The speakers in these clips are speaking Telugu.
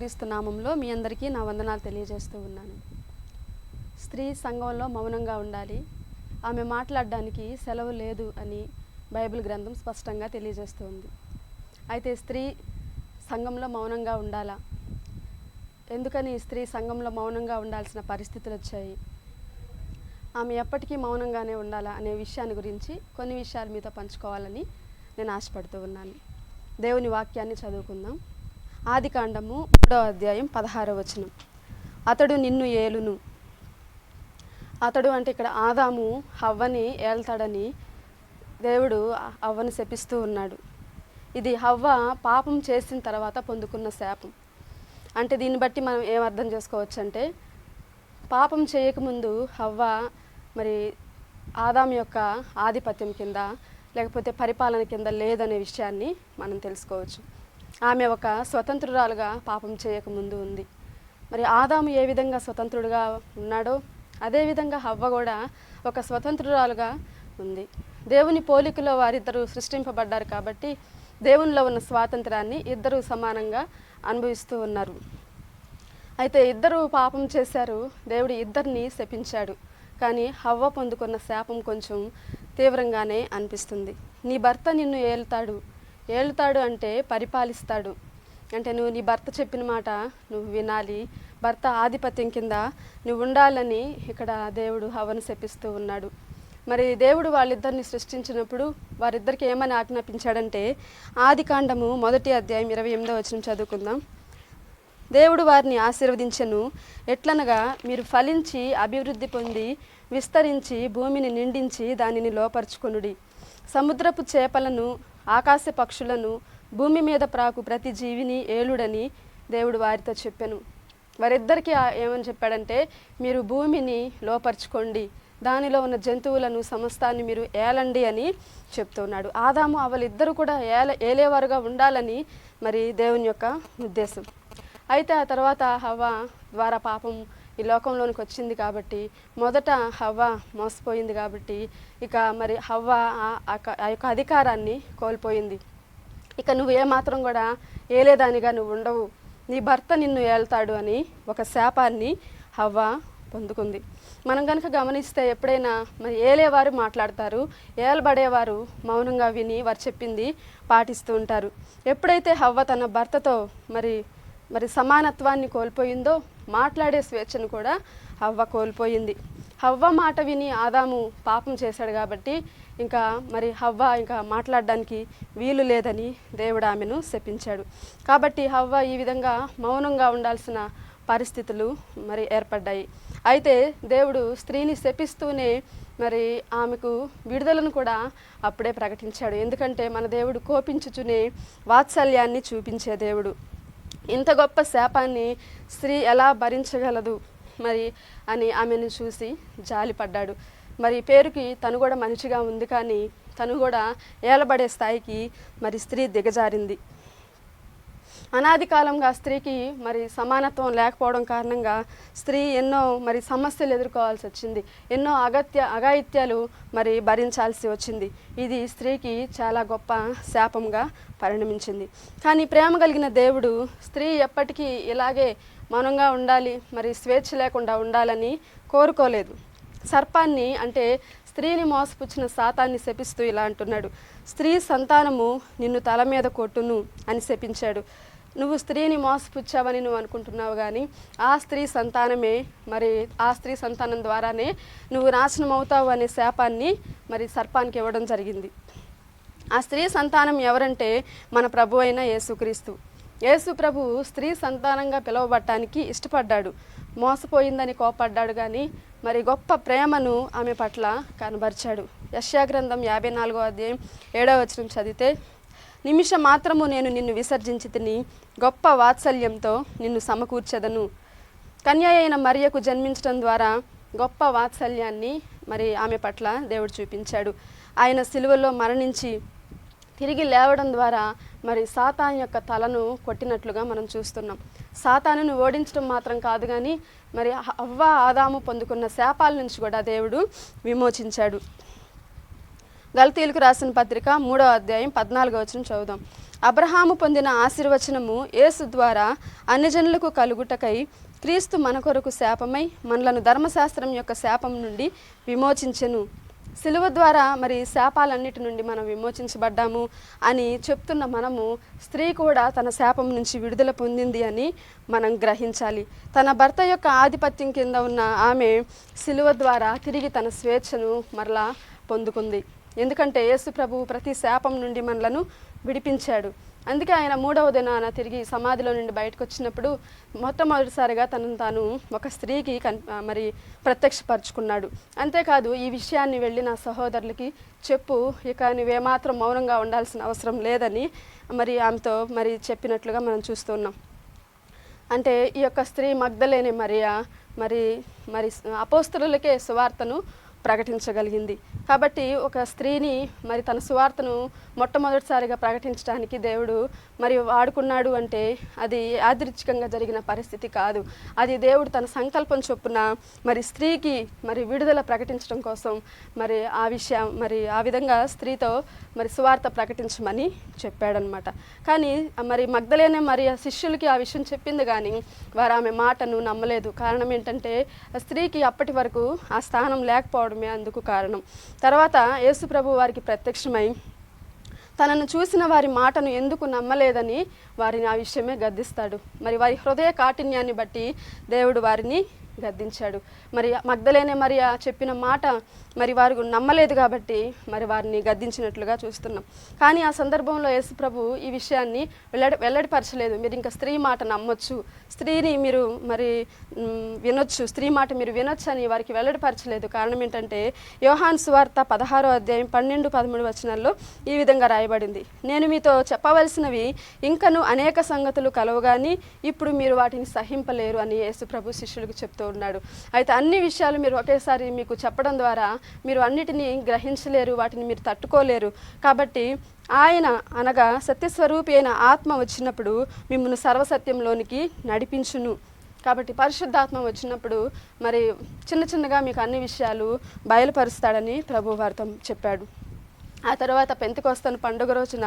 యేసుక్రీస్తు నామంలో మీ అందరికీ నా వందనాలు తెలియజేస్తూ ఉన్నాను. స్త్రీ సంఘంలో మౌనంగా ఉండాలి. ఆమె మాట్లాడడానికి సెలవు లేదు అని బైబిల్ గ్రంథం స్పష్టంగా తెలియజేస్తుంది అయితే స్త్రీ సంఘంలో మౌనంగా ఉండాలా? ఎందుకని స్త్రీ సంఘంలో మౌనంగా ఉండాల్సిన పరిస్థితులు వచ్చాయి? ఆమె ఎప్పటికీ మౌనంగానే ఉండాలా అనే విషయాన్ని గురించి కొన్ని విషయాలు మీతో పంచుకోవాలని నేను ఆశపడుతూ ఉన్నాను. దేవుని వాక్యాన్ని చదువుకుందాం. ఆదికాండము మూడో అధ్యాయం పదహారవ వచనం. అతడు నిన్ను ఏలును. అతడు అంటే ఇక్కడ ఆదాము హవ్వని ఏల్తాడని దేవుడు హవ్వను శపిస్తూ ఉన్నాడు. ఇది హవ్వ పాపం చేసిన తర్వాత పొందుకున్న శాపం. అంటే దీన్ని బట్టి మనం ఏం అర్థం చేసుకోవచ్చు అంటే పాపం చేయకముందు హవ్వ మరి ఆదాం యొక్క ఆధిపత్యం కింద లేకపోతే పరిపాలన కింద లేదనే విషయాన్ని మనం తెలుసుకోవచ్చు. ఆమె ఒక స్వతంత్రురాలుగా పాపం చేయకముందు ఉంది. మరి ఆదాము ఏ విధంగా స్వతంత్రుడుగా ఉన్నాడో అదేవిధంగా హవ్వ కూడా ఒక స్వతంత్రురాలుగా ఉంది. దేవుని పోలికలో వారిద్దరూ సృష్టింపబడ్డారు కాబట్టి దేవునిలో ఉన్న స్వాతంత్రాన్ని ఇద్దరూ సమానంగా అనుభవిస్తూ ఉన్నారు. అయితే ఇద్దరు పాపం చేశారు దేవుడు ఇద్దరిని శపించాడు. కానీ హవ్వ పొందుకున్న శాపం కొంచెం తీవ్రంగానే అనిపిస్తుంది. నీ భర్త నిన్ను ఏలుతాడు ఏలుతాడు అంటే పరిపాలిస్తాడు. అంటే నువ్వు నీ భర్త చెప్పిన మాట నువ్వు వినాలి. భర్త ఆధిపత్యం కింద నువ్వు ఉండాలని ఇక్కడ దేవుడు హవను శపిస్తూ ఉన్నాడు. మరి దేవుడు వాళ్ళిద్దరిని సృష్టించినప్పుడు వారిద్దరికి ఏమని ఆజ్ఞాపించాడంటే ఆది కాండము మొదటి అధ్యాయం ఇరవై ఎనిమిదో వచ్చిన చదువుకుందాం. దేవుడు వారిని ఆశీర్వదించెను. ఎట్లనగా మీరు ఫలించి అభివృద్ధి పొంది విస్తరించి భూమిని నిండించి దానిని లోపరుచుకొనుడి. సముద్రపు చేపలను ఆకాశ పక్షులను భూమి మీద ప్రాకు ప్రతి జీవిని ఏలుడని దేవుడు వారితో చెప్పాను. వారిద్దరికీ ఏమని చెప్పాడంటే మీరు భూమిని లోపరుచుకోండి. దానిలో ఉన్న జంతువులను సమస్తాన్ని మీరు ఏలండి అని చెప్తున్నాడు. ఆదాము అవలిద్దరూ కూడా ఏల ఏలేవారుగా ఉండాలని మరి దేవుని యొక్క ఉద్దేశం. అయితే ఆ తర్వాత హవ్వ ద్వారా పాపం ఈ లోకంలోనికి వచ్చింది కాబట్టి మొదట హవ్వ మోసపోయింది కాబట్టి ఇక మరి హవ్వ ఆ- ఆ యొక్క అధికారాన్ని కోల్పోయింది. ఇక నువ్వు ఏమాత్రం కూడా ఏలేదానిగా నువ్వు ఉండవు. నీ భర్త నిన్ను ఏళ్తాడు అని ఒక శాపాన్ని హవ్వ పొందుకుంది. మనం కనుక గమనిస్తే ఎప్పుడైనా మరి ఏలేవారు మాట్లాడతారు ఏలబడేవారు మౌనంగా విని వారు చెప్పింది పాటిస్తూ ఉంటారు. ఎప్పుడైతే హవ్వ తన భర్తతో మరి మరి సమానత్వాన్ని కోల్పోయిందో మాట్లాడే స్వేచ్ఛను కూడా హవ్వ కోల్పోయింది. హవ్వ మాట విని ఆదాము పాపం చేశాడు కాబట్టి ఇంకా మరి హవ్వ ఇంకా మాట్లాడడానికి వీలు లేదని దేవుడు ఆమెను శపించాడు. కాబట్టి హవ్వ ఈ విధంగా మౌనంగా ఉండాల్సిన పరిస్థితులు మరి ఏర్పడ్డాయి. అయితే దేవుడు స్త్రీని శపిస్తూనే మరి ఆమెకు విడుదలను కూడా అప్పుడే ప్రకటించాడు. ఎందుకంటే మన దేవుడు కోపించుచునే వాత్సల్యాన్ని చూపించే దేవుడు. ఇంత గొప్ప శాపాన్ని స్త్రీ ఎలా భరించగలదు మరి అని ఆమెను చూసి జాలిపడ్డాడు. మరి పేరుకి తను కూడా మనిషిగా ఉంది కానీ తను కూడా ఏలబడే స్థాయికి మరి స్త్రీ దిగజారింది. అనాది కాలంగా స్త్రీకి మరి సమానత్వం లేకపోవడం కారణంగా స్త్రీ ఎన్నో మరి సమస్యలు ఎదుర్కోవాల్సి వచ్చింది. ఎన్నో అగత్య అఘాయిత్యాలు మరి భరించాల్సి వచ్చింది. ఇది స్త్రీకి చాలా గొప్ప శాపంగా పరిణమించింది. కానీ ప్రేమ కలిగిన దేవుడు స్త్రీ ఎప్పటికీ ఇలాగే మౌనంగా ఉండాలి మరి స్వేచ్ఛ లేకుండా ఉండాలని కోరుకోలేదు. సర్పాన్ని అంటే స్త్రీని మోసపుచ్చిన శాతాన్ని శపిస్తూ ఇలా అంటున్నాడు. స్త్రీ సంతానము నిన్ను తల మీద కొట్టును అని శపించాడు. నువ్వు స్త్రీని మోసపుచ్చావని నువ్వు అనుకుంటున్నావు కానీ ఆ స్త్రీ సంతానమే మరి ఆ స్త్రీ సంతానం ద్వారానే నువ్వు నాశనం అవుతావు అనే శాపాన్ని మరి సర్పానికి ఇవ్వడం జరిగింది. ఆ స్త్రీ సంతానం ఎవరంటే మన ప్రభు అయిన యేసుక్రీస్తు. యేసు ప్రభు స్త్రీ సంతానంగా పిలువబడటానికి ఇష్టపడ్డాడు. మోసపోయిందని కోపడ్డాడు కానీ మరి గొప్ప ప్రేమను ఆమె పట్ల కనబరిచాడు. యశ్యాగ్రంథం యాభై నాలుగో అధ్యాయం ఏడవ వచనం చదివితే నిమిషం మాత్రము నేను నిన్ను విసర్జించి తిని గొప్ప వాత్సల్యంతో నిన్ను సమకూర్చెదను. కన్య అయిన మరియకు జన్మించడం ద్వారా గొప్ప వాత్సల్యాన్ని మరి ఆమె పట్ల దేవుడు చూపించాడు. ఆయన సిలువలో మరణించి తిరిగి లేవడం ద్వారా మరి సాతాన్ యొక్క తలను కొట్టినట్లుగా మనం చూస్తున్నాం. సాతానును ఓడించడం మాత్రం కాదు కానీ మరి అవ్వ ఆదాము పొందుకున్న శాపాల నుంచి కూడా దేవుడు విమోచించాడు. గల్తీలకు రాసిన పత్రిక మూడో అధ్యాయం పద్నాలుగో వచనం చదువుదాం. అబ్రహాము పొందిన ఆశీర్వచనము యేసు ద్వారా అన్యజనులకు కలుగుటకై క్రీస్తు మన కొరకు శాపమై మనలను ధర్మశాస్త్రం యొక్క శాపం నుండి విమోచించెను. సిలువ ద్వారా మరి శాపాలన్నిటి నుండి మనం విమోచించబడ్డాము అని చెప్తున్న మనము స్త్రీ కూడా తన శాపం నుంచి విడుదల పొందింది అని మనం గ్రహించాలి. తన భర్త యొక్క ఆధిపత్యం కింద ఉన్న ఆమె సిలువ ద్వారా తిరిగి తన స్వేచ్ఛను మరలా పొందుకుంది. ఎందుకంటే యేసు ప్రభువు ప్రతి శాపం నుండి మనలను విడిపించాడు. అందుకే ఆయన మూడవ దినాన తిరిగి సమాధిలో నుండి బయటకు వచ్చినప్పుడు మొట్టమొదటిసారిగా తనను తాను ఒక స్త్రీకి కన్ మరి ప్రత్యక్షపరుచుకున్నాడు. అంతేకాదు ఈ విషయాన్ని వెళ్ళి నా సహోదరులకి చెప్పు ఇక నువ్వేమాత్రం మౌనంగా ఉండాల్సిన అవసరం లేదని మరి ఆమెతో మరి చెప్పినట్లుగా మనం చూస్తున్నాం అంటే ఈ యొక్క స్త్రీ మగ్ధలేని మరియా మరి మరి అపోస్తులకే సువార్తను ప్రకటించగలిగింది. కాబట్టి ఒక స్త్రీని మరి తన సువార్తను మొట్టమొదటిసారిగా ప్రకటించడానికి దేవుడు మరి వాడుకున్నాడు అంటే అది యాదృచ్ఛికంగా జరిగిన పరిస్థితి కాదు. అది దేవుడు తన సంకల్పం చొప్పున మరి స్త్రీకి మరి విడుదల ప్రకటించడం కోసం మరి ఆ విషయం మరి ఆ విధంగా స్త్రీతో మరి సువార్త ప్రకటించమని చెప్పాడనమాట. కానీ మరి మగ్ధలేనే మరి ఆ శిష్యులకి ఆ విషయం చెప్పింది కానీ వారు ఆమె మాటను నమ్మలేదు. కారణం ఏంటంటే స్త్రీకి అప్పటి వరకు ఆ స్థానం లేకపోవడం లేకపోవడమే అందుకు కారణం. తర్వాత యేసు ప్రభు వారికి ప్రత్యక్షమై తనను చూసిన వారి మాటను ఎందుకు నమ్మలేదని వారిని ఆ విషయమే గద్దిస్తాడు. మరి వారి హృదయ కాఠిన్యాన్ని బట్టి దేవుడు వారిని గద్దించాడు. మరి మగ్ధలేనే మరి ఆ చెప్పిన మాట మరి వారు నమ్మలేదు కాబట్టి మరి వారిని గద్దించినట్లుగా చూస్తున్నాం. కానీ ఆ సందర్భంలో యేసు ప్రభు ఈ విషయాన్ని వెల్లడి వెల్లడిపరచలేదు. మీరు ఇంకా స్త్రీ మాట నమ్మొచ్చు. స్త్రీని మీరు మరి వినొచ్చు. స్త్రీ మాట మీరు వినొచ్చు అని వారికి వెల్లడిపరచలేదు. కారణం ఏంటంటే యోహాన్ సువార్త పదహారో అధ్యాయం పన్నెండు పదమూడు వచనాల్లో ఈ విధంగా రాయబడింది. నేను మీతో చెప్పవలసినవి ఇంకను అనేక సంగతులు కలవగాని ఇప్పుడు మీరు వాటిని సహింపలేరు అని యేసు ప్రభు శిష్యులకు చెప్తూ ఉన్నాడు. అయితే అన్ని విషయాలు మీరు ఒకేసారి మీకు చెప్పడం ద్వారా మీరు అన్నిటినీ గ్రహించలేరు వాటిని మీరు తట్టుకోలేరు. కాబట్టి ఆయన అనగా సత్యస్వరూపి అయిన ఆత్మ వచ్చినప్పుడు మిమ్మల్ని సర్వసత్యంలోనికి నడిపించును. కాబట్టి పరిశుద్ధాత్మ వచ్చినప్పుడు మరి చిన్న చిన్నగా మీకు అన్ని విషయాలు బయలుపరుస్తాడని ప్రభువార్తం చెప్పాడు. ఆ తర్వాత పెంతకొస్తన పండుగ రోజున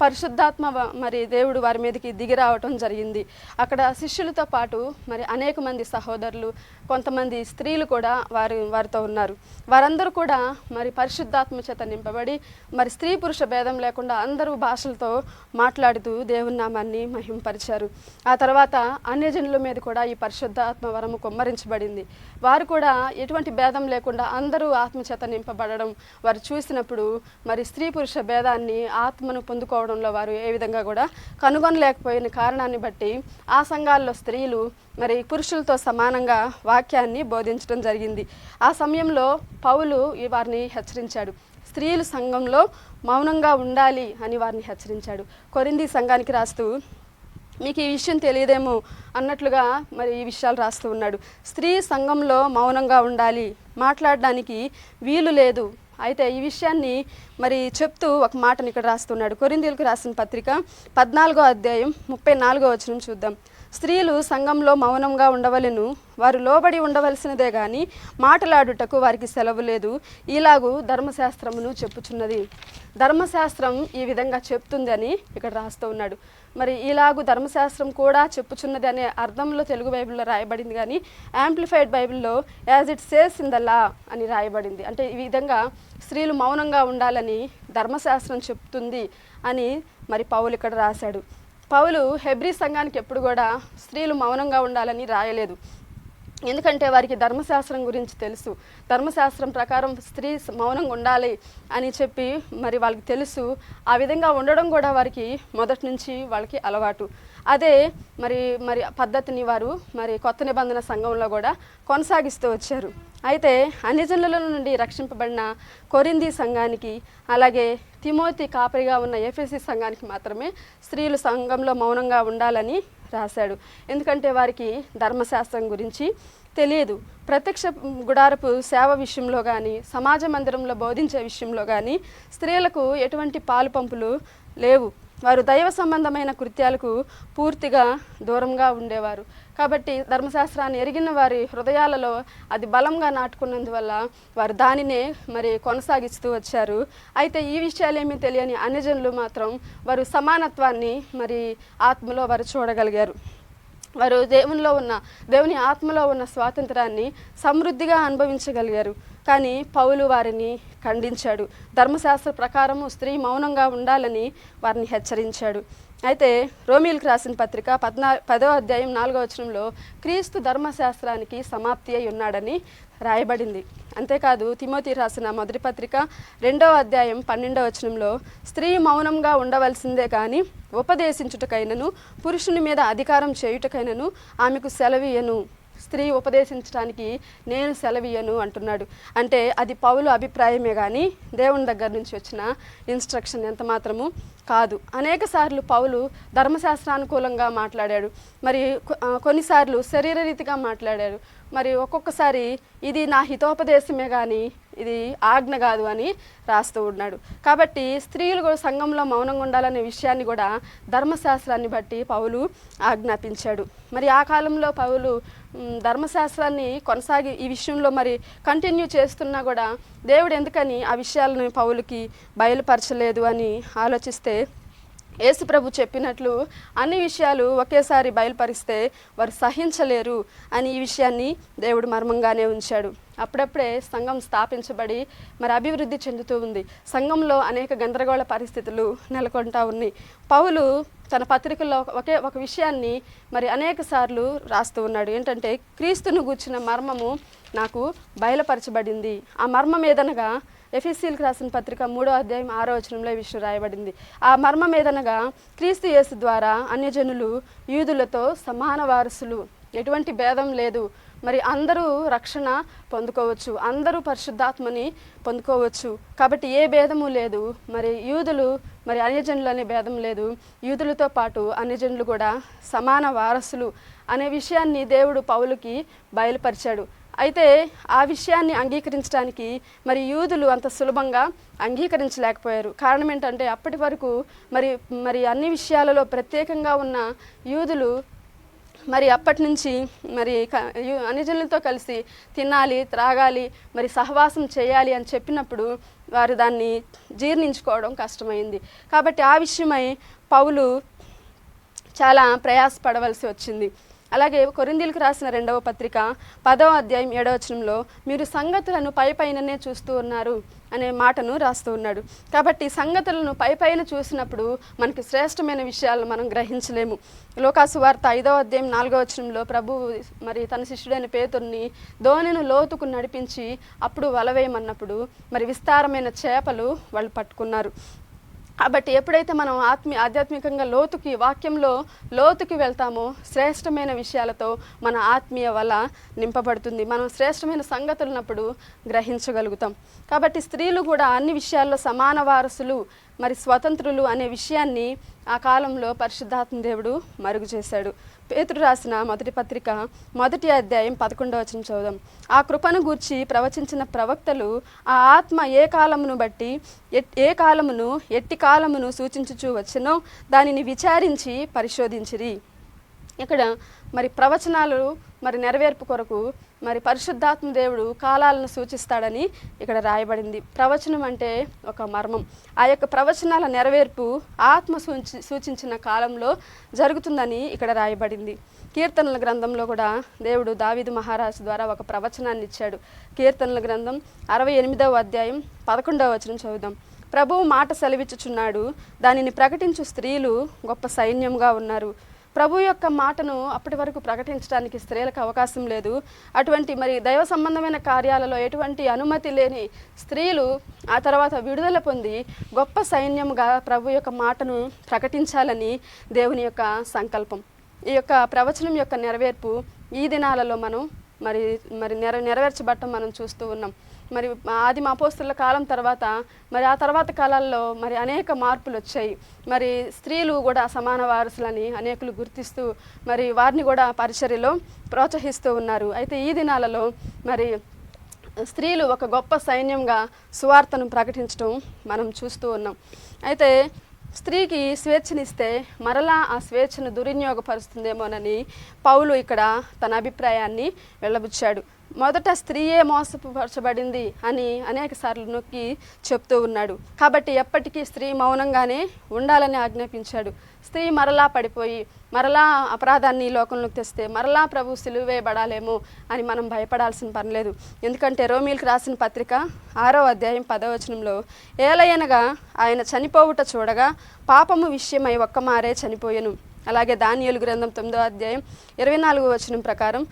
పరిశుద్ధాత్మ మరి దేవుడు వారి మీదకి దిగి రావటం జరిగింది. అక్కడ శిష్యులతో పాటు మరి అనేక మంది సహోదరులు కొంతమంది స్త్రీలు కూడా వారి వారితో ఉన్నారు. వారందరూ కూడా మరి పరిశుద్ధాత్మ చేత నింపబడి మరి స్త్రీ పురుష భేదం లేకుండా అందరూ భాషలతో మాట్లాడుతూ దేవుని నామాన్ని మహింపరిచారు. ఆ తర్వాత అన్యజనుల మీద కూడా ఈ పరిశుద్ధాత్మ వరము కుమ్మరించబడింది. వారు కూడా ఎటువంటి భేదం లేకుండా అందరూ ఆత్మచేత నింపబడడం వారు చూసినప్పుడు మరి స్త్రీ పురుష భేదాన్ని ఆత్మను పొందుకోవడంలో వారు ఏ విధంగా కూడా కనుగొనలేకపోయిన కారణాన్ని బట్టి ఆ సంఘాల్లో స్త్రీలు మరి పురుషులతో సమానంగా వాక్యాన్ని బోధించడం జరిగింది. ఆ సమయంలో పౌలు ఈ వారిని హెచ్చరించాడు. స్త్రీలు సంఘంలో మౌనంగా ఉండాలి అని వారిని హెచ్చరించాడు. కొరింది సంఘానికి రాస్తూ మీకు ఈ విషయం తెలియదేమో అన్నట్లుగా మరి ఈ విషయాలు రాస్తూ ఉన్నాడు. స్త్రీ సంఘంలో మౌనంగా ఉండాలి మాట్లాడడానికి వీలు లేదు. అయితే ఈ విషయాన్ని మరి చెప్తూ ఒక మాటను ఇక్కడ రాస్తున్నాడు కొరిందీలకు రాసిన పత్రిక పద్నాలుగో అధ్యాయం ముప్పై నాలుగో వచనం చూద్దాం. స్త్రీలు సంఘంలో మౌనంగా ఉండవలెను వారు లోబడి ఉండవలసినదే గాని మాట్లాడుటకు వారికి సెలవు లేదు. ఇలాగూ ధర్మశాస్త్రమును చెప్పుచున్నది. ధర్మశాస్త్రం ఈ విధంగా చెప్తుందని ఇక్కడ రాస్తూ ఉన్నాడు. మరి ఇలాగూ ధర్మశాస్త్రం కూడా చెప్పుచున్నది అనే అర్థంలో తెలుగు బైబిల్లో రాయబడింది కానీ యాంప్లిఫైడ్ బైబిల్లో as it says in the law అని రాయబడింది. అంటే ఈ విధంగా స్త్రీలు మౌనంగా ఉండాలని ధర్మశాస్త్రం చెప్తుంది అని మరి పౌలు ఇక్కడ రాశాడు. పౌలు హెబ్రీ సంఘానికి ఎప్పుడు కూడా స్త్రీలు మౌనంగా ఉండాలని రాయలేదు. ఎందుకంటే వారికి ధర్మశాస్త్రం గురించి తెలుసు. ధర్మశాస్త్రం ప్రకారం స్త్రీ మౌనంగా ఉండాలి అని చెప్పి మరి వాళ్ళకి తెలుసు. ఆ విధంగా ఉండడం కూడా వారికి మొదటి నుంచి వాళ్ళకి అలవాటు. అదే మరి మరి పద్ధతిని వారు మరి కొత్త నిబంధన సంఘంలో కూడా కొనసాగిస్తూ వచ్చారు. అయితే అన్ని అన్యజనుల నుండి రక్షింపబడిన కొరింది సంఘానికి అలాగే తిమోతి కాపరిగా ఉన్న ఎఫ్ఎసి సంఘానికి మాత్రమే స్త్రీలు సంఘంలో మౌనంగా ఉండాలని రాశాడు. ఎందుకంటే వారికి ధర్మశాస్త్రం గురించి తెలియదు. ప్రత్యక్ష గుడారపు సేవ విషయంలో కానీ సమాజ మందిరంలో బోధించే విషయంలో కానీ స్త్రీలకు ఎటువంటి పాలు పంపులు లేవు. వారు దైవ సంబంధమైన కృత్యాలకు పూర్తిగా దూరంగా ఉండేవారు. కాబట్టి ధర్మశాస్త్రాన్ని ఎరిగిన వారి హృదయాలలో అది బలంగా నాటుకున్నందువల్ల వారు దానినే మరి కొనసాగిస్తూ వచ్చారు. అయితే ఈ విషయాలేమీ తెలియని అన్యజనులు మాత్రం వారు సమానత్వాన్ని మరి ఆత్మలో వారు చూడగలిగారు. వారు దేవునిలో ఉన్న దేవుని ఆత్మలో ఉన్న స్వాతంత్రాన్ని సమృద్ధిగా అనుభవించగలిగారు. కానీ పౌలు వారిని ఖండించాడు. ధర్మశాస్త్ర ప్రకారము స్త్రీ మౌనంగా ఉండాలని వారిని హెచ్చరించాడు. అయితే రోమిల్కి రాసిన పత్రిక పద్నా పదో అధ్యాయం నాలుగో వచనంలో క్రీస్తు ధర్మశాస్త్రానికి సమాప్తి అయి ఉన్నాడని రాయబడింది. అంతేకాదు తిమోతి రాసిన మొదటి పత్రిక రెండవ అధ్యాయం పన్నెండవ వచనంలో స్త్రీ మౌనంగా ఉండవలసిందే కానీ ఉపదేశించుటకైనను పురుషుని మీద అధికారం చేయుటకైనను ఆమెకు సెలవీయను స్త్రీ ఉపదేశించడానికి నేను సెలవీయను అంటున్నాడు. అంటే అది పౌలు అభిప్రాయమే కానీ దేవుని దగ్గర నుంచి వచ్చిన ఇన్స్ట్రక్షన్ ఎంత మాత్రము కాదు. అనేక సార్లు పౌలు ధర్మశాస్త్రానుకూలంగా మాట్లాడాడు. మరి కొన్నిసార్లు శరీరరీతిగా మాట్లాడాడు. మరి ఒక్కొక్కసారి ఇది నా హితోపదేశమే కానీ ఇది ఆజ్ఞ కాదు అని రాస్తూ ఉన్నాడు. కాబట్టి స్త్రీలు కూడా సంఘంలో మౌనంగా ఉండాలనే విషయాన్ని కూడా ధర్మశాస్త్రాన్ని బట్టి పౌలు ఆజ్ఞాపించాడు. మరి ఆ కాలంలో పౌలు ధర్మశాస్త్రాన్ని కొనసాగి ఈ విషయంలో మరి కంటిన్యూ చేస్తున్నా కూడా దేవుడు ఎందుకని ఆ విషయాలను పౌలుకి బయలుపరచలేదు అని ఆలోచిస్తే యేసుప్రభు చెప్పినట్లు అన్ని విషయాలు ఒకేసారి బయలుపరిస్తే వారు సహించలేరు అని ఈ విషయాన్ని దేవుడు మర్మంగానే ఉంచాడు. అప్పుడప్పుడే సంఘం స్థాపించబడి మరి అభివృద్ధి చెందుతూ ఉంది. సంఘంలో అనేక గందరగోళ పరిస్థితులు నెలకొంటా ఉన్నాయి. పౌలు తన పత్రికల్లో ఒకే ఒక విషయాన్ని మరి అనేక సార్లు రాస్తూ ఉన్నాడు. ఏంటంటే క్రీస్తును గూర్చిన మర్మము నాకు బయలుపరచబడింది. ఆ మర్మం ఏదనగా ఎఫ్ఎస్సీలకు రాసిన పత్రిక మూడో అధ్యాయం ఆరో వచనంలో ఈ విషయం రాయబడింది. ఆ మర్మం ఏదనగా క్రీస్తు యేసు ద్వారా అన్యజనులు యూదులతో సమాన వారసులు ఎటువంటి భేదం లేదు. మరి అందరూ రక్షణ పొందుకోవచ్చు అందరూ పరిశుద్ధాత్మని పొందుకోవచ్చు. కాబట్టి ఏ భేదము లేదు. మరి యూదులు మరి అన్యజనులు అనే భేదం లేదు. యూదులతో పాటు అన్యజనులు కూడా సమాన వారసులు అనే విషయాన్ని దేవుడు పౌలుకి బయలుపరిచాడు. అయితే ఆ విషయాన్ని అంగీకరించడానికి మరి యూదులు అంత సులభంగా అంగీకరించలేకపోయారు. కారణం ఏంటంటే అప్పటి వరకు మరి మరి అన్ని విషయాలలో ప్రత్యేకంగా ఉన్న యూదులు మరి అప్పటి నుంచి మరి క- అనుజనులతో కలిసి తినాలి త్రాగాలి మరి సహవాసం చేయాలి అని చెప్పినప్పుడు వారు దాన్ని జీర్ణించుకోవడం కష్టమైంది. కాబట్టి ఆ విషయమై పౌలు చాలా ప్రయాసపడవలసి వచ్చింది. అలాగే కొరిందీలకు రాసిన రెండవ పత్రిక పదవ అధ్యాయం ఏడవ వచనంలో మీరు సంగతులను పై పైననే చూస్తూ ఉన్నారు అనే మాటను రాస్తూ ఉన్నాడు. కాబట్టి సంగతులను పై పైన చూసినప్పుడు మనకి శ్రేష్టమైన విషయాలను మనం గ్రహించలేము. లోకాసు వార్త ఐదవ అధ్యాయం నాలుగవ వచనంలో ప్రభు మరి తన శిష్యుడైన పేతుర్ని ధోనిను లోతుకు నడిపించి అప్పుడు వలవేయమన్నప్పుడు మరి విస్తారమైన చేపలు వాళ్ళు పట్టుకున్నారు. కాబట్టి ఎప్పుడైతే మనం ఆత్మీ ఆధ్యాత్మికంగా లోతుకి వాక్యంలో లోతుకి వెళ్తామో శ్రేష్టమైన విషయాలతో మన ఆత్మీయ వల్ల నింపబడుతుంది. మనం శ్రేష్టమైన సంగతులున్నప్పుడు గ్రహించగలుగుతాం. కాబట్టి స్త్రీలు కూడా అన్ని విషయాల్లో సమాన వారసులు మరి స్వతంత్రులు అనే విషయాన్ని ఆ కాలంలో పరిశుద్ధాత్మ దేవుడు మరుగు చేశాడు. పేతుడు రాసిన మొదటి పత్రిక మొదటి అధ్యాయం పదకొండవ వచ్చిన చదుదాం ఆ కృపను గూర్చి ప్రవచించిన ప్రవక్తలు ఆ ఆత్మ ఏ కాలమును బట్టి ఎట్- ఏ కాలమును ఎట్టి కాలమును సూచించుచూ వచ్చనో దానిని విచారించి పరిశోధించిరి. ఇక్కడ మరి ప్రవచనాలు మరి నెరవేర్పు కొరకు మరి పరిశుద్ధాత్మ దేవుడు కాలాలను సూచిస్తాడని ఇక్కడ రాయబడింది. ప్రవచనం అంటే ఒక మర్మం. ఆ యొక్క ప్రవచనాల నెరవేర్పు ఆత్మ సూచి సూచించిన కాలంలో జరుగుతుందని ఇక్కడ రాయబడింది. కీర్తనల గ్రంథంలో కూడా దేవుడు దావిదు మహారాజు ద్వారా ఒక ప్రవచనాన్ని ఇచ్చాడు. కీర్తనల గ్రంథం అరవై ఎనిమిదవ అధ్యాయం పదకొండవ వచనం చదువుదాం. ప్రభువు మాట సెలవిచ్చుచున్నాడు. దానిని ప్రకటించు స్త్రీలు గొప్ప సైన్యంగా ఉన్నారు. ప్రభు యొక్క మాటను అప్పటి వరకు ప్రకటించడానికి స్త్రీలకు అవకాశం లేదు. అటువంటి మరి దైవ సంబంధమైన కార్యాలలో ఎటువంటి అనుమతి లేని స్త్రీలు ఆ తర్వాత విడుదల పొంది గొప్ప సైన్యముగా ప్రభు యొక్క మాటను ప్రకటించాలని దేవుని యొక్క సంకల్పం. ఈ యొక్క ప్రవచనం యొక్క నెరవేర్పు ఈ దినాలలో మనం మరి మరి నెర నెరవేర్చబట్టం మనం చూస్తూ ఉన్నాం. మరి ఆది మాపోస్తుల కాలం తర్వాత మరి ఆ తర్వాత కాలాల్లో మరి అనేక మార్పులు వచ్చాయి మరి స్త్రీలు కూడా సమాన వారసులని అనేకులు గుర్తిస్తూ మరి వారిని కూడా పరిచర్యలో ప్రోత్సహిస్తూ ఉన్నారు. అయితే ఈ దినాలలో మరి స్త్రీలు ఒక గొప్ప సైన్యంగా సువార్తను ప్రకటించడం మనం చూస్తూ ఉన్నాం. అయితే స్త్రీకి స్వేచ్ఛనిస్తే మరలా ఆ స్వేచ్ఛను దుర్వినియోగపరుస్తుందేమోనని పౌలు ఇక్కడ తన అభిప్రాయాన్ని వెళ్ళబుచ్చాడు. మొదట స్త్రీయే మోసపరచబడింది అని అనేక సార్లు నొక్కి చెప్తూ ఉన్నాడు. కాబట్టి ఎప్పటికీ స్త్రీ మౌనంగానే ఉండాలని ఆజ్ఞాపించాడు. స్త్రీ మరలా పడిపోయి మరలా అపరాధాన్ని లోకంలోకి తెస్తే మరలా ప్రభు సిలువేయబడాలేమో అని మనం భయపడాల్సిన పనిలేదు ఎందుకంటే రోమిల్కి రాసిన పత్రిక ఆరో అధ్యాయం పదవచనంలో ఏలయనగా ఆయన చనిపోవుట చూడగా పాపము విషయమై ఒక్క మారే చనిపోయెను. అలాగే దానియేలు గ్రంథం తొమ్మిదో అధ్యాయం ఇరవై నాలుగో వచనం ప్రకారం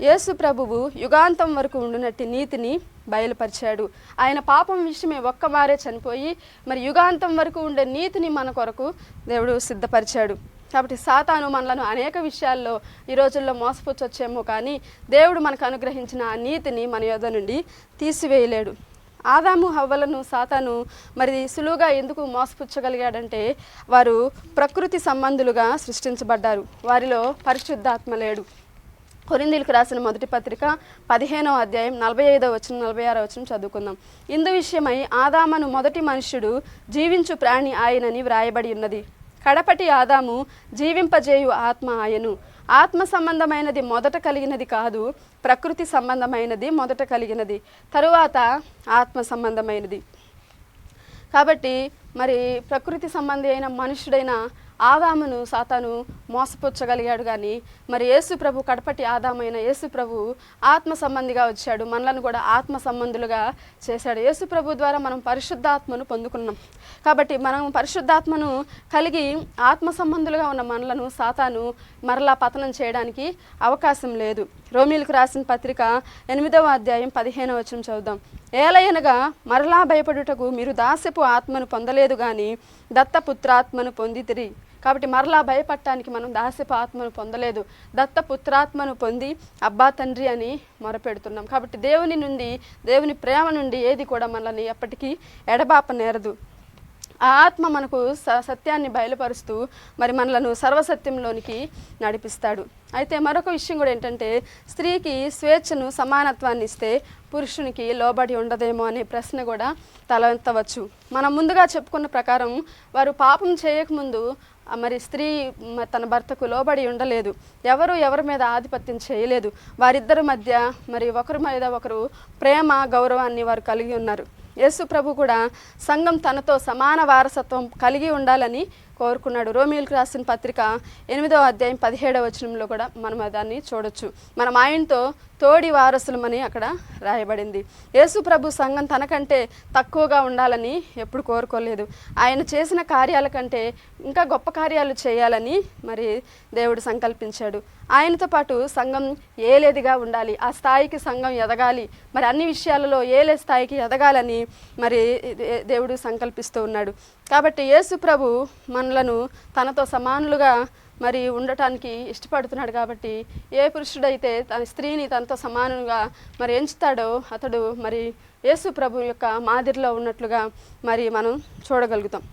యేసు ప్రభువు యుగాంతం వరకు ఉండునట్టి నీతిని బయలుపరిచాడు. ఆయన పాపం విషయమే ఒక్కమారే చనిపోయి మరి యుగాంతం వరకు ఉండే నీతిని మన కొరకు దేవుడు సిద్ధపరిచాడు. కాబట్టి సాతాను మనలను అనేక విషయాల్లో ఈ రోజుల్లో మోసపుచ్చొచ్చేమో కానీ దేవుడు మనకు అనుగ్రహించిన ఆ నీతిని మన యోధ నుండి తీసివేయలేడు. ఆదాము హవ్వలను సాతాను మరి సులువుగా ఎందుకు మోసపుచ్చగలిగాడంటే వారు ప్రకృతి సంబంధులుగా సృష్టించబడ్డారు. వారిలో పరిశుద్ధాత్మ లేడు. కొరిందీలకు రాసిన మొదటి పత్రిక పదిహేనవ అధ్యాయం నలభై ఐదవ వచ్చిన నలభై ఆరో వచ్చిన చదువుకుందాం. ఇందు విషయమై ఆదామను మొదటి మనుష్యుడు జీవించు ప్రాణి ఆయనని వ్రాయబడి ఉన్నది. కడపటి ఆదాము జీవింపజేయు ఆత్మ ఆయను. ఆత్మ సంబంధమైనది మొదట కలిగినది కాదు ప్రకృతి సంబంధమైనది మొదట కలిగినది. తరువాత ఆత్మ సంబంధమైనది. కాబట్టి మరి ప్రకృతి సంబంధి అయిన మనుషుడైన ఆదామును సాతాను మోసపుచ్చగలిగాడు కానీ మరి యేసు ప్రభు కడపటి ఆదామైన యేసు ప్రభు ఆత్మ సంబంధిగా వచ్చాడు. మనలను కూడా ఆత్మ సంబంధులుగా చేశాడు. యేసు ప్రభు ద్వారా మనం పరిశుద్ధాత్మను పొందుకున్నాం. కాబట్టి మనం పరిశుద్ధాత్మను కలిగి ఆత్మ సంబంధులుగా ఉన్న మనలను సాతాను మరలా పతనం చేయడానికి అవకాశం లేదు. రోమిలకు రాసిన పత్రిక ఎనిమిదవ అధ్యాయం పదిహేనవ వచనం చదువుదాం. ఏలయనగా మరలా భయపడుటకు మీరు దాస్యపు ఆత్మను పొందలేదు కానీ దత్తపుత్రాత్మను పొందితిరి. కాబట్టి మరలా భయపడటానికి మనం దాసిప ఆత్మను పొందలేదు. దత్తపుత్రాత్మను పొంది అబ్బా తండ్రి అని మొరపెడుతున్నాం. కాబట్టి దేవుని నుండి దేవుని ప్రేమ నుండి ఏది కూడా మనల్ని ఎప్పటికీ ఎడబాప నేరదు. ఆ ఆత్మ మనకు స సత్యాన్ని బయలుపరుస్తూ మరి మనలను సర్వసత్యంలోనికి నడిపిస్తాడు. అయితే మరొక విషయం కూడా ఏంటంటే స్త్రీకి స్వేచ్ఛను సమానత్వాన్ని ఇస్తే పురుషునికి లోబడి ఉండదేమో అనే ప్రశ్న కూడా తలెత్తవచ్చు. మనం ముందుగా చెప్పుకున్న ప్రకారం వారు పాపం చేయకముందు మరి స్త్రీ తన భర్తకు లోబడి ఉండలేదు. ఎవరు ఎవరి మీద ఆధిపత్యం చేయలేదు. వారిద్దరి మధ్య మరి ఒకరి మీద ఒకరు ప్రేమ గౌరవాన్ని వారు కలిగి ఉన్నారు. యేసు ప్రభు కూడా సంఘం తనతో సమాన వారసత్వం కలిగి ఉండాలని కోరుకున్నాడు. రోమిల్కి రాసిన పత్రిక ఎనిమిదవ అధ్యాయం పదిహేడవ వచనంలో కూడా మనం దాన్ని చూడొచ్చు. మనం ఆయనతో తోడి వారసులమని అక్కడ రాయబడింది. యేసు ప్రభు సంఘం తనకంటే తక్కువగా ఉండాలని ఎప్పుడు కోరుకోలేదు. ఆయన చేసిన కార్యాల కంటే ఇంకా గొప్ప కార్యాలు చేయాలని మరి దేవుడు సంకల్పించాడు. ఆయనతో పాటు సంఘం ఏలేదిగా ఉండాలి. ఆ స్థాయికి సంఘం ఎదగాలి. మరి అన్ని విషయాలలో ఏలే స్థాయికి ఎదగాలని మరి దే- దేవుడు సంకల్పిస్తూ ఉన్నాడు. కాబట్టి యేసు ప్రభు మనలను తనతో సమానులుగా మరి ఉండటానికి ఇష్టపడుతున్నాడు కాబట్టి ఏ పురుషుడైతే తన స్త్రీని తనతో సమానంగా మరి ఎంచుతాడో అతడు మరి యేసు ప్రభు యొక్క మాదిరిలో ఉన్నట్లుగా మరి మనం చూడగలుగుతాం.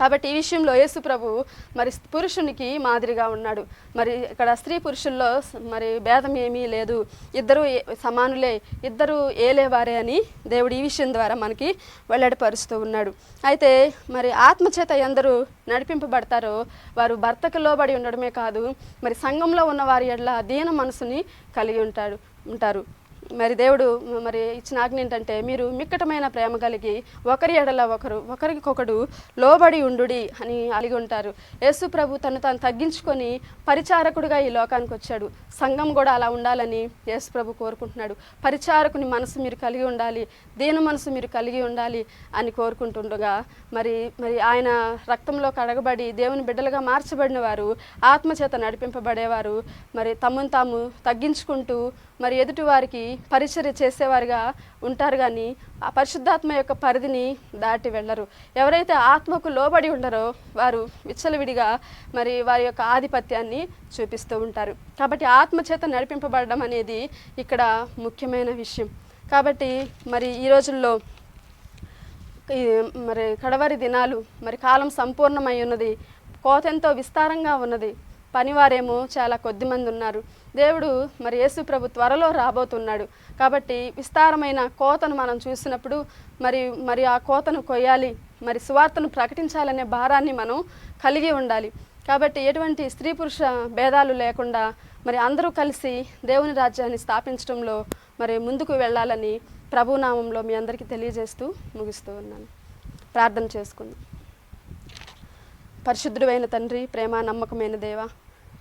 కాబట్టి ఈ విషయంలో యేసు ప్రభు మరి పురుషునికి మాదిరిగా ఉన్నాడు. మరి ఇక్కడ స్త్రీ పురుషుల్లో మరి భేదం ఏమీ లేదు. ఇద్దరు ఏ- సమానులే ఇద్దరు ఏలేవారే అని దేవుడు ఈ విషయం ద్వారా మనకి వెల్లడిపరుస్తూ ఉన్నాడు. అయితే మరి ఆత్మచేత ఎందరూ నడిపింపబడతారో వారు భర్తకు లోబడి ఉండడమే కాదు మరి సంఘంలో ఉన్న వారి ఎడ్ల దీన మనసుని కలిగి ఉంటాడు ఉంటారు. మరి దేవుడు మరి ఇచ్చిన ఆజ్ఞ ఏంటంటే మీరు మిక్కటమైన ప్రేమ కలిగి ఒకరి ఎడల ఒకరు ఒకరికొకడు లోబడి ఉండుడి అని అలిగి ఉంటారు. యేసు ప్రభు తను తాను తగ్గించుకొని పరిచారకుడుగా ఈ లోకానికి వచ్చాడు. సంఘం కూడా అలా ఉండాలని యేసు ప్రభు కోరుకుంటున్నాడు. పరిచారకుని మనసు మీరు కలిగి ఉండాలి దేని మనసు మీరు కలిగి ఉండాలి అని కోరుకుంటుండగా మరి మరి ఆయన రక్తంలో కడగబడి దేవుని బిడ్డలుగా మార్చబడిన వారు ఆత్మచేత నడిపింపబడేవారు మరి తమను తాము తగ్గించుకుంటూ మరి ఎదుటి వారికి పరిచర్య చేసేవారుగా ఉంటారు కానీ ఆ పరిశుద్ధాత్మ యొక్క పరిధిని దాటి వెళ్ళరు. ఎవరైతే ఆత్మకు లోబడి ఉండరో వారు విచ్చలవిడిగా మరి వారి యొక్క ఆధిపత్యాన్ని చూపిస్తూ ఉంటారు. కాబట్టి ఆత్మ చేత నడిపింపబడడం అనేది ఇక్కడ ముఖ్యమైన విషయం. కాబట్టి మరి ఈ రోజుల్లో మరి కడవరి దినాలు మరి కాలం సంపూర్ణమై ఉన్నది కోతెంతో విస్తారంగా ఉన్నది. పనివారేమో చాలా కొద్ది మంది ఉన్నారు. దేవుడు మరి యేసు ప్రభు త్వరలో రాబోతున్నాడు. కాబట్టి విస్తారమైన కోతను మనం చూసినప్పుడు మరి మరి ఆ కోతను కొయ్యాలి మరి సువార్తను ప్రకటించాలనే భారాన్ని మనం కలిగి ఉండాలి. కాబట్టి ఎటువంటి స్త్రీ పురుష భేదాలు లేకుండా మరి అందరూ కలిసి దేవుని రాజ్యాన్ని స్థాపించడంలో మరి ముందుకు వెళ్ళాలని ప్రభునామంలో మీ అందరికీ తెలియజేస్తూ ముగిస్తూ ఉన్నాను. ప్రార్థన చేసుకుందాం. పరిశుద్ధుడైన తండ్రి ప్రేమ నమ్మకమైన దేవ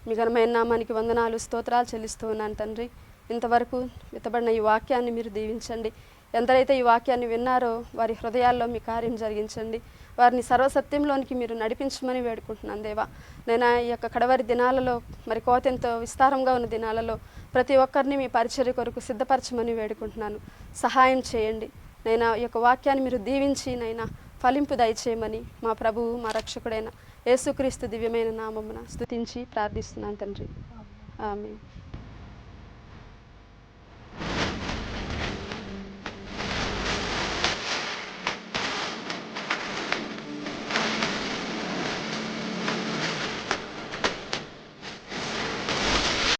మీ ఘనమైన నామానికి వందనాలు స్తోత్రాలు చెల్లిస్తూ ఉన్నాను తండ్రి. ఇంతవరకు విత్తబడిన ఈ వాక్యాన్ని మీరు దీవించండి. ఎందరైతే ఈ వాక్యాన్ని విన్నారో వారి హృదయాల్లో మీ కార్యం జరిగించండి. వారిని సర్వసత్యంలోనికి మీరు నడిపించమని వేడుకుంటున్నాను దేవా. నేను ఈ యొక్క కడవరి దినాలలో మరి కోతెంతో విస్తారంగా ఉన్న దినాలలో ప్రతి ఒక్కరిని మీ పరిచర్య కొరకు సిద్ధపరచమని వేడుకుంటున్నాను. సహాయం చేయండి. నైనా ఈ యొక్క వాక్యాన్ని మీరు దీవించి నైనా ఫలింపు దయచేయమని మా ప్రభువు మా రక్షకుడైన యేసుక్రీస్తు దివ్యమైన నామమున స్థుతించి ప్రార్థిస్తున్నాను తండ్రి. ఆమె